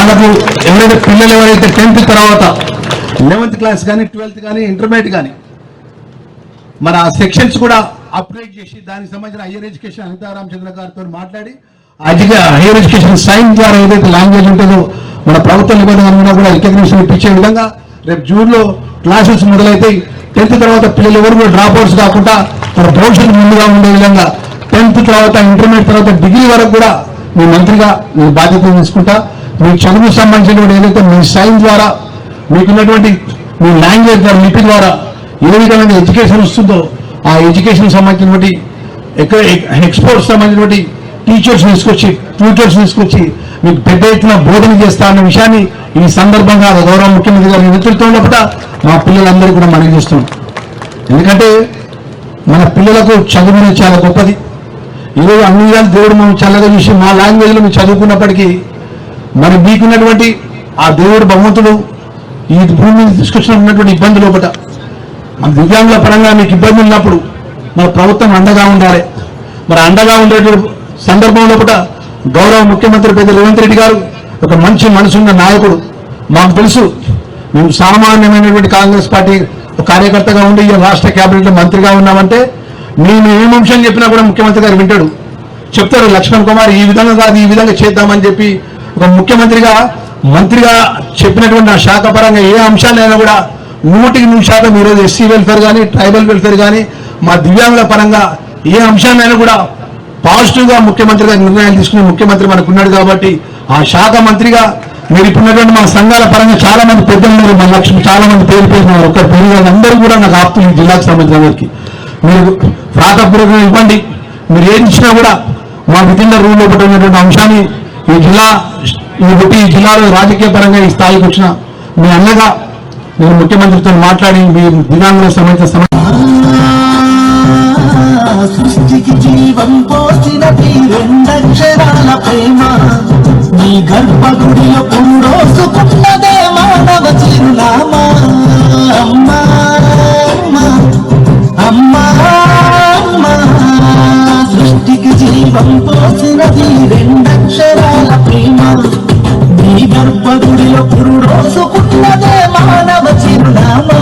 వాళ్ళకు ఎవరైతే పిల్లలు ఎవరైతే టెన్త్ తర్వాత లెవెన్త్ క్లాస్ కానీ ట్వెల్త్ కానీ ఇంటర్మీడియట్ కానీ మన ఆ సెక్షన్స్ కూడా అప్గ్రేడ్ చేసి దానికి సంబంధించిన హైయర్ ఎడ్యుకేషన్ అనితా రామచంద్ర గారితో మాట్లాడి అదిగా హైయర్ ఎడ్యుకేషన్ సైన్స్ ద్వారా ఏదైతే లాంగ్వేజ్ ఉంటుందో మన ప్రభుత్వ నిబంధనలు కూడా రికగ్నిషన్ ఇప్పించే విధంగా రేపు జూన్లో క్లాసెస్ మొదలైతే టెన్త్ తర్వాత పిల్లలు ఎవరు కూడా డ్రాప్ అవుట్స్ కాకుండా మన భవిష్యత్తు ముందుగా ఉండే విధంగా టెన్త్ తర్వాత ఇంటర్మీడియట్ తర్వాత డిగ్రీ వరకు కూడా మీ మంత్రిగా మీ బాధ్యతలు తీసుకుంటా. మీ చదువుకు సంబంధించినటువంటి ఏదైతే మీ సైన్ ద్వారా మీకున్నటువంటి మీ లాంగ్వేజ్ ద్వారా లిపి ద్వారా ఏ విధమైన ఎడ్యుకేషన్ వస్తుందో ఆ ఎడ్యుకేషన్ సంబంధించినటువంటి ఎక్కడ ఎక్స్పోర్ట్స్ సంబంధించినటువంటి టీచర్స్ తీసుకొచ్చి ట్యూటర్స్ తీసుకొచ్చి మీకు పెద్ద ఎత్తున బోధన చేస్తా అన్న విషయాన్ని ఈ సందర్భంగా గౌరవ ముఖ్యమంత్రి గారి నేతృత్వంలో కూడా మా పిల్లలందరికీ కూడా మనం చేస్తున్నాం. ఎందుకంటే మన పిల్లలకు చదువు అనేది చాలా గొప్పది. ఈరోజు అన్ని విధాలు దేవుడు మనం చల్లగా చూసి మా లాంగ్వేజ్లో మీరు చదువుకున్నప్పటికీ మరి మీకున్నటువంటి ఆ దేవుడు భగవంతుడు ఈ భూమి మీద తీసుకొచ్చినటువంటి ఇబ్బందులు ఒకట మన దివ్యాంగుల పరంగా మీకు ఇబ్బంది ఉన్నప్పుడు మన ప్రభుత్వం అండగా ఉండాలి. మరి అండగా ఉండేటువంటి సందర్భంలో కూడా గౌరవ ముఖ్యమంత్రి పెద్ద రేవంత్ రెడ్డి గారు ఒక మంచి మనసున్న నాయకుడు. మాకు తెలుసు మేము సామాన్యమైనటువంటి కాంగ్రెస్ పార్టీ ఒక కార్యకర్తగా ఉండి ఈ రాష్ట్ర కేబినెట్ మంత్రిగా ఉన్నామంటే నేను ఏం అంశం చెప్పినా కూడా ముఖ్యమంత్రి గారు వింటాడు. చెప్తారు లక్ష్మణ్ కుమార్ ఈ విధంగా కాదు ఈ విధంగా చేద్దామని చెప్పి ఒక ముఖ్యమంత్రిగా మంత్రిగా చెప్పినటువంటి ఆ శాఖ పరంగా ఏ అంశాలైనా కూడా నూటికి నూరు శాతం ఈరోజు ఎస్సీ వెల్ఫేర్ కానీ ట్రైబల్ వెల్ఫేర్ కానీ మా దివ్యాంగుల పరంగా ఏ అంశాలైనా కూడా పాజిటివ్గా ముఖ్యమంత్రిగా నిర్ణయాలు తీసుకునే ముఖ్యమంత్రి మనకు ఉన్నాడు కాబట్టి ఆ శాఖ మంత్రిగా మీరు ఇప్పుడున్నటువంటి మా సంఘాల పరంగా చాలా మంది పెద్దలు ఉన్నారు మన లక్ష్మి చాలా మంది పేరు పేరు ఉన్నారు. ఒక్కరు పేరు అందరూ కూడా నాకు ఆపుతుంది జిల్లాకు సంబంధించిన వారికి మీరు వ్రాతపూర్వకంగా ఇవ్వండి మీరు ఏం ఇచ్చినా కూడా మా విధిన్న రూల్ లోపల ఉన్నటువంటి అంశాన్ని ఈ జిల్లా ఈ పుట్టి ఈ జిల్లాలో రాజకీయ పరంగా ఈ స్థాయికి వచ్చిన మీ అన్నగా నేను ముఖ్యమంత్రితో మాట్లాడి మీ దినాంగంలో సమయం సృష్టికి జీవం పోసిన రెండక్షరాల ప్రేమ. నీ గర్భగుడిలో పుండోసుకున్నదే మానవ చిరునామా. అమ్మా అమ్మా అమ్మా సృష్టికి జీవం పోసినది రెండ ప్రేమ నీ గర్భగుడిలో పురుడు రోజుకున్నదే మానవ చిరునామా.